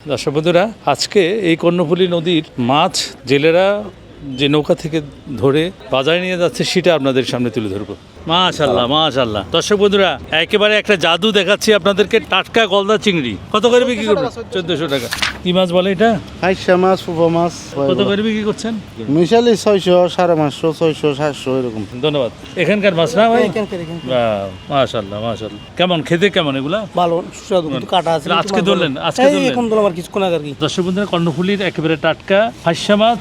দর্শক বন্ধুরা আজকে এই কর্ণফুলী নদীর মাছ জেলেরা যে নৌকা থেকে ধরে বাজারে নিয়ে যাচ্ছে সেটা আপনাদের সামনে তুলে ধরবো। মাশাল্লাহ মাশাল্লাহ দর্শক বন্ধুরা একেবারে একটা জাদু দেখাচ্ছি আপনাদেরকে টাটকা গলদা চিংড়ি। কত করে বিক্রি করবেন? চোদ্দশো টাকা। কি মাছ বলে এটা? হাইসা মাছ ফুফা মাছ কত করে বিক্রি করছেন? মিশালি ছয়শো সাড়ে পাঁচশো ছয়শো সাতশো এরকম। ধন্যবাদ। এখানকার মাছ না ভাই? মাশাল্লাহ মাশাল্লাহ কেমন খেতে কেমন এগুলা? ভালো সুস্বাদু কিন্তু কাটা আছে আজকে ধরলেন, আজকে ধরলেন। কিছুক্ষণ আগে আর কি। দর্শক বন্ধুরা কর্ণফুলির একেবারে টাটকা হাস্যা মাছ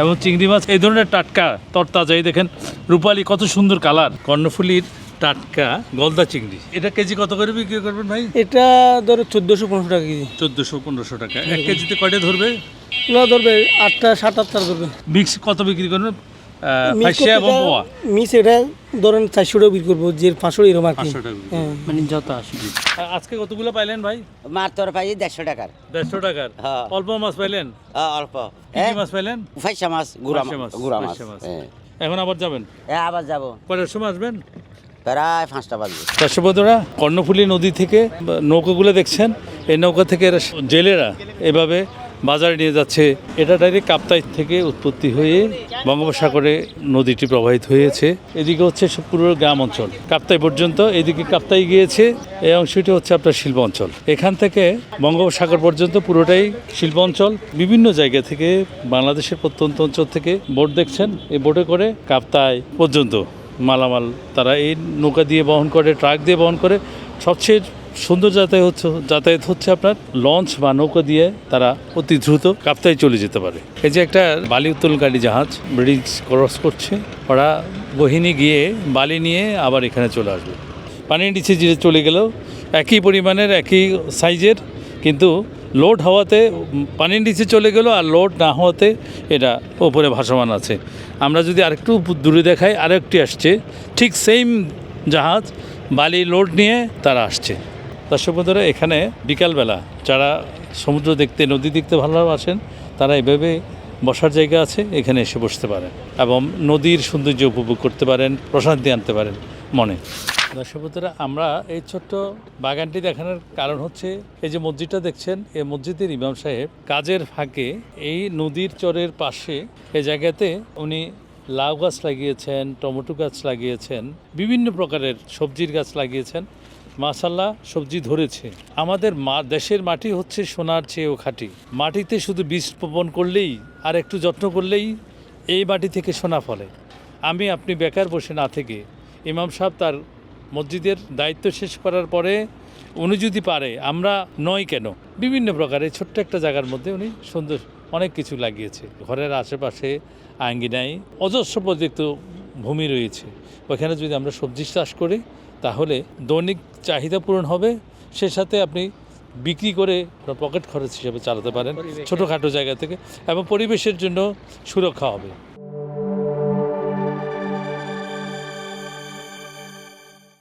এবং চিংড়ি মাছ এই ধরনের টাটকা তরতাজা এই দেখেন রূপালি কত সুন্দর কালার। কর্ণফুলির টাটকা গলদা চিংড়ি। এটা কেজি কত করে বিক্রি করবেন ভাই? এটা ধরো চোদ্দোশো পনেরোশো টাকা কেজি। চোদ্দোশো পনেরোশো টাকা। এক কেজিতে কয়টা ধরবে? ধরবে আটটা সাত আটটা ধরবে। মিক্স কত বিক্রি করবেন? এবং পোয়া এটা ধরেন চারশো টাকা বিক্রি করব যে পাঁচশো এরকম আর কি পাঁচশো টাকা বিক্রি। হ্যাঁ। মানে যত আসবে আজকে কতগুলো পাইলেন ভাই? মাত্র পাই দেড়শো টাকার। দেড়শো টাকার? হ্যাঁ। অল্প মাছ পাইলেন? আ, অল্প। কি কি মাছ পাইলেন? ফাইসা মাছ গুড়া ফাইসা মাছ গুড়া মাছ ফাইসা মাছ। হ্যাঁ। এখন আবার যাবেন? এ, আবার যাব। পরের সময় আসবেন? প্রায় পাঁচটা বাজবে। কর্ণফুলী নদী থেকে বা নৌকাগুলো দেখছেন। এই নৌকা থেকে এরা জেলেরা এভাবে বাজারে নিয়ে যাচ্ছে। এটা ডাইরেক্ট কাপ্তাই থেকে উৎপত্তি হয়ে বঙ্গোপসাগরে নদীটি প্রবাহিত হয়েছে। এদিকে হচ্ছে পুরো গ্রাম অঞ্চল। কাপ্তাই পর্যন্ত এদিকে কাপ্তাই গিয়েছে। এই অংশটি হচ্ছে আপনার শিল্প অঞ্চল। এখান থেকে বঙ্গোপসাগর পর্যন্ত পুরোটাই শিল্প অঞ্চল। বিভিন্ন জায়গা থেকে বাংলাদেশের প্রত্যন্ত অঞ্চল থেকে বোট দেখছেন। এই বোটে করে কাপ্তাই পর্যন্ত মালামাল তারা এই নৌকা দিয়ে বহন করে, ট্রাক দিয়ে বহন করে। সবচেয়ে সুন্দর যাতায়াত হচ্ছে যাতায়াত হচ্ছে আপনার লঞ্চ বা নৌকা দিয়ে তারা অতি দ্রুত কাপ্তায় চলে যেতে পারে। এই যে একটা বালি উত্তোলনকারী জাহাজ ব্রিজ ক্রস করছে, ওরা বহিনী গিয়ে বালি নিয়ে আবার এখানে চলে আসবে। পানির নিচে যে চলে গেলেও একই পরিমাণের, একই সাইজের, কিন্তু লোড হওয়াতে, পানির নিচে চলে গেল আর লোড না হওয়াতে এটা ওপরে ভাসমান আছে। আমরা যদি আরেকটু দূরে দেখাই, আরেকটি আসছে, ঠিক সেম জাহাজ বালি লোড নিয়ে তারা আসছে। দর্শক বন্ধুরা এখানে বিকালবেলা যারা সমুদ্র দেখতে, নদী দেখতে ভালোবাসেন তারা এভাবে বসার জায়গা আছে, এখানে এসে বসতে পারেন এবং নদীর সৌন্দর্য উপভোগ করতে পারেন, প্রশান্তি আনতে পারেন মনে। দর্শক বন্ধুরা আমরা এই ছোট্ট বাগানটি দেখানোর কারণ হচ্ছে, এই যে মসজিদটা দেখছেন, এই মসজিদের ইমাম সাহেব কাজের ফাঁকে এই নদীর চরের পাশে এই জায়গাতে উনি লাউ গাছ লাগিয়েছেন, টমেটো গাছ লাগিয়েছেন, বিভিন্ন প্রকারের সবজির গাছ লাগিয়েছেন। মাশাল্লাহ, সবজি ধরেছে। আমাদের মা, দেশের মাটি হচ্ছে সোনার চেয়েও খাঁটি। মাটিতে শুধু বীজ বপন করলেই, আর একটু যত্ন করলেই এই মাটি থেকে সোনা ফলে। আমি, আপনি বেকার বসে না থেকে, ইমাম সাহেব তার মসজিদের দায়িত্ব শেষ করার পরে উনি যদি পারে, আমরা নয় কেন? বিভিন্ন প্রকারের ছোট্ট একটা জায়গার মধ্যে উনি সুন্দর অনেক কিছু লাগিয়েছে। ঘরের আশেপাশে আঙ্গিনায় অজস্র প্রযুক্ত ভূমি রয়েছে। ওখানে যদি আমরা সবজি চাষ করি তাহলে দৈনিক চাহিদা পূরণ হবে সে সাথে আপনি বিক্রি করে পকেট খরচ হিসেবে চালাতে পারেন ছোটোখাটো জায়গা থেকে এবং পরিবেশের জন্য সুরক্ষা হবে।